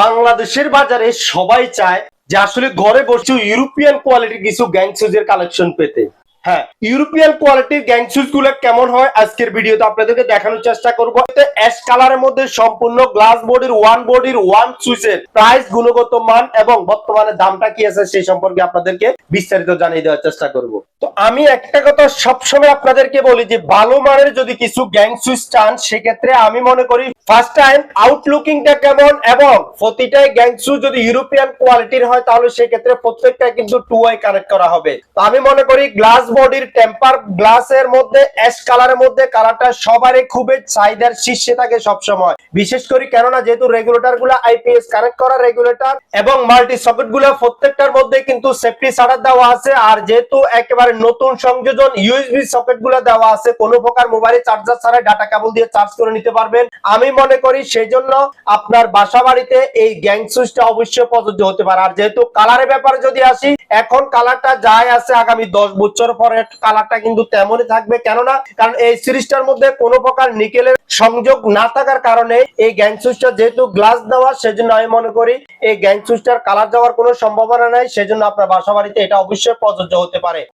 বাংলাদেশের বাজারে সবাই চায় যে আসলে ঘরে বসে ইউরোপিয়ান কোয়ালিটির কিছু গ্যাং সুজের কালেকশন পেতে। হ্যাঁ ইউরোপিয়ান কোয়ালিটির গ্যাং সুজগুলো কেমন হয় আজকের ভিডিওতে আপনাদেরকে দেখানোর চেষ্টা করব। অ্যাশ কালারের মধ্যে সম্পূর্ণ গ্লাস বডির ওয়ান বডির ওয়ান সুইচের প্রাইস গুণগত মান এবং বর্তমানে দামটা কি আছে সেই সম্পর্কে আপনাদেরকে বিস্তারিত জানিয়ে দেওয়ার চেষ্টা করব। তো আমি একটা কথা সবসময় আপনাদেরকে বলি যে, ভালো মানের যদি কিছু গ্যাং সুইচ চান, সেক্ষেত্রে আমি মনে করি ফার্স্ট টাইম আউটলুকিংটা কেমন এবং প্রতিটাই গ্যাং সুইচ যদি ইউরোপিয়ান কোয়ালিটির হয়, তাহলে সেক্ষেত্রে প্রত্যেকটা কিন্তু টু ওয়াই কানেক্ট করা হবে। তো আমি মনে করি গ্লাস বডির টেম্পার গ্লাসের মধ্যে, অ্যাশ কালারের মধ্যে, কালারটা সবারই খুবই চাহিদার শীর্ষে থাকে সবসময়। বিশেষ করে কেননা যেহেতু রেগুলেটরগুলো আইপিএস কানেক্ট করা রেগুলেটর এবং মাল্টি সকেটগুলো প্রত্যেকটার মধ্যে কিন্তু সেফটি সারার দেওয়া আছে, আর যেহেতু একেবারে নতুন সংযোজন ইউএসবি সকেটগুলো দেওয়া আছে, কোনো প্রকার মোবাইলে চার্জার ছাড়া ডাটা কেবল দিয়ে চার্জ করে নিতে পারবেন। আমি মনে করি সেই জন্য আপনার বাসা বাড়িতে এই গ্যাং সুইচটা অবশ্যই প্রযোজ্য হতে পারে। আর যেহেতু কালারের ব্যাপারে যদি আসি, এখন কালারটা যাই আছে আগামী দশ বছর পরে কালারটা কিন্তু তেমনই থাকবে। কেননা, কারণ এই সিরিজটার মধ্যে কোনো প্রকার নিকেলের সংযোগ না থাকার কারণে এই গ্যাং সুইচটা যেহেতু গ্লাস দেওয়া, সেজন্য আমি মনে করি এই গ্যাং সুইচটার কালার যাওয়ার কোনো সম্ভাবনা নাই। সেজন্য আপনার বাসা বাড়িতে এটা অবশ্যই প্রযোজ্য হতে পারে।